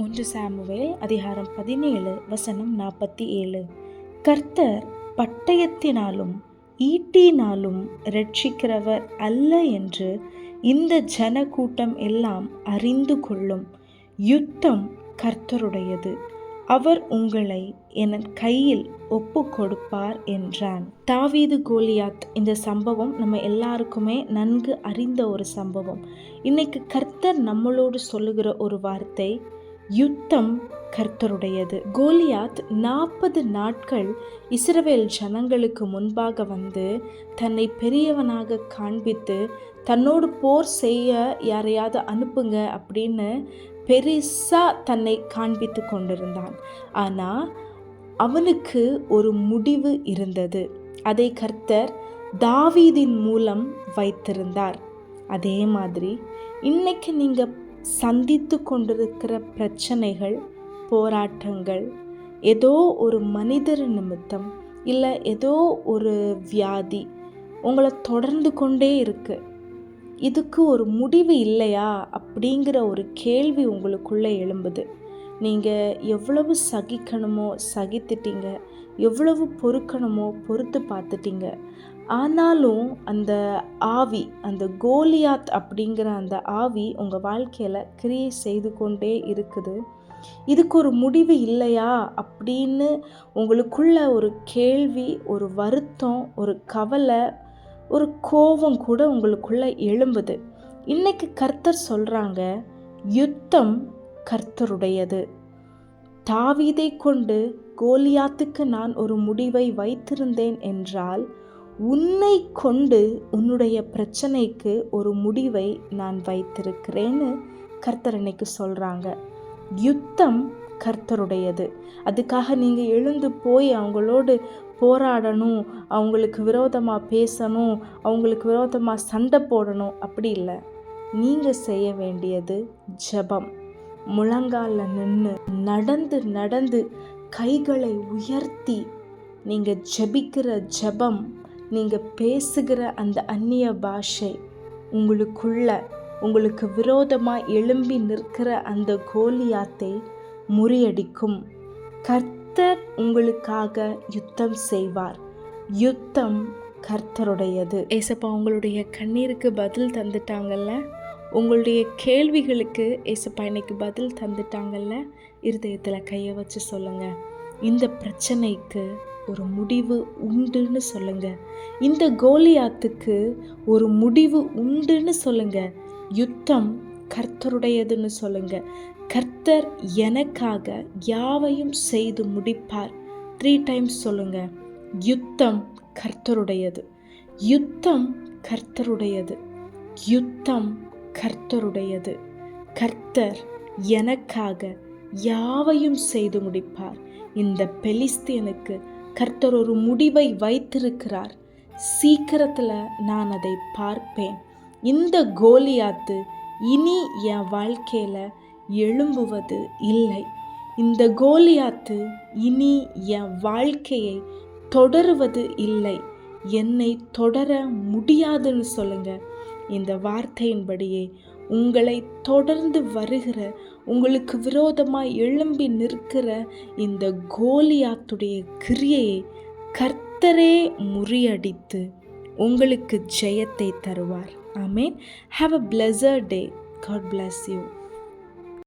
ஒன்று சாமுவேல் அதிகாரம் பதினேழு வசனம் நாற்பத்தி ஏழு. கர்த்தர் பட்டயத்தினாலும் ஈட்டினாலும் ரட்சிக்கிறவர் அல்ல என்று இந்த ஜனக்கூட்டம் எல்லாம் அறிந்து கொள்ளும் யுத்தம் கர்த்தருடையது. அவர் உங்களை என் கையில் ஒப்பு கொடுப்பார் என்றான். தாவீது கோலியாத் இந்த சம்பவம் நம்ம எல்லாருக்குமே நன்கு அறிந்த ஒரு சம்பவம். இன்னைக்கு கர்த்தர் நம்மளோடு சொல்லுகிற ஒரு வார்த்தை யுத்தம் கர்த்தருடையது. கோலியாத் நாற்பது நாட்கள் இஸ்ரவேல் ஜனங்களுக்கு முன்பாக வந்து தன்னை பெரியவனாக காண்பித்து தன்னோடு போர் செய்ய யாரையாவது அனுப்புங்க அப்படின்னு பெருசாக தன்னை காண்பித்து கொண்டிருந்தான். ஆனால் அவனுக்கு ஒரு முடிவு இருந்தது. அதை கர்த்தர் தாவீதின் மூலம் வைத்திருந்தார். அதே மாதிரி இன்னைக்கு நீங்கள் சந்தித்து கொண்டிருக்கிற பிரச்சனைகள் போராட்டங்கள் ஏதோ ஒரு மனிதர் நிமித்தம் இல்லை ஏதோ ஒரு வியாதி உங்களை தொடர்ந்து கொண்டே இருக்குது இதுக்கு ஒரு முடிவு இல்லையா? அப்படிங்கிற ஒரு கேள்வி உங்களுக்குள்ளே எழும்புது. நீங்கள் எவ்வளவு சகிக்கணுமோ சகித்துட்டீங்க. எவ்வளவு பொறுக்கணுமோ பொறுத்து பார்த்துட்டீங்க. ஆனாலும் அந்த ஆவி அந்த கோலியாத் அப்படிங்கிற அந்த ஆவி உங்கள் வாழ்க்கையில் கிரியை செய்து கொண்டே இருக்குது. இதுக்கு ஒரு முடிவு இல்லையா? அப்படின்னு உங்களுக்குள்ள ஒரு கேள்வி ஒரு வருத்தம் ஒரு கவலை ஒரு கோபம் கூட உங்களுக்குள்ள எழும்புது. இன்னைக்கு கர்த்தர் சொல்கிறாங்க யுத்தம் கர்த்தருடையது. தாவீதை கொண்டு கோலியாத்துக்கு நான் ஒரு முடிவை வைத்திருந்தேன் என்றால் உன்னை கொண்டு உன்னுடைய பிரச்சனைக்கு ஒரு முடிவை நான் வைத்திருக்கிறேன்னு கர்த்தர் இன்னைக்கு சொல்கிறாங்க யுத்தம் கர்த்தருடையது. அதுக்காக நீங்கள் எழுந்து போய் அவங்களோடு போராடணும் அவங்களுக்கு விரோதமாக பேசணும் அவங்களுக்கு விரோதமாக சண்டை போடணும் அப்படி இல்லை. நீங்கள் செய்ய வேண்டியது ஜபம். முழங்காலில் நின்று நடந்து நடந்து கைகளை உயர்த்தி நீங்கள் ஜபிக்கிற ஜபம் நீங்கள் பேசுகிற அந்த அந்நிய பாஷை உங்களுக்குள்ள உங்களுக்கு விரோதமாக எழும்பி நிற்கிற அந்த கோலியாத்தை முறியடிக்கும். கர்த்தர் உங்களுக்காக யுத்தம் செய்வார். யுத்தம் கர்த்தருடையது. ஏசப்பா உங்களுடைய கண்ணீருக்கு பதில் தந்துட்டாங்கல்ல? உங்களுடைய கேள்விகளுக்கு ஏசப்பா இன்னைக்கு பதில் தந்துட்டாங்கல்ல? இருதயத்தில் கையை வச்சு சொல்லுங்கள் இந்த பிரச்சனைக்கு ஒரு முடிவு உண்டுன்னு சொல்லுங்க. இந்த கோலியாத்துக்கு ஒரு முடிவு உண்டுன்னு சொல்லுங்க. யுத்தம் கர்த்தருடையதுன்னு சொல்லுங்க. கர்த்தர் எனக்காக யாவையும் செய்து முடிப்பார். த்ரீ டைம்ஸ் சொல்லுங்க. யுத்தம் கர்த்தருடையது. யுத்தம் கர்த்தருடையது. யுத்தம் கர்த்தருடையது. கர்த்தர் எனக்காக யாவையும் செய்து முடிப்பார். இந்த பெலிஸ்தீனுக்கு கர்த்தர் ஒரு முடிவை வைத்திருக்கிறார். சீக்கிரத்தில் நான் அதை பார்ப்பேன். இந்த கோலியாத்து இனி என் வாழ்க்கையில் எழும்புவது இல்லை. இந்த கோலியாத்து இனி என் வாழ்க்கையை தொடருவது இல்லை. என்னை தொடர முடியாதுன்னு சொல்லுங்க. இந்த வார்த்தையின்படியே உங்களை தொடர்ந்து வருகிற உங்களுக்கு விரோதமாக எழும்பி நிற்கிற இந்த கோலியாத்துடைய கிரியையை கர்த்தரே முறியடித்து உங்களுக்கு ஜெயத்தை தருவார். ஆமேன். Have a pleasure day God bless you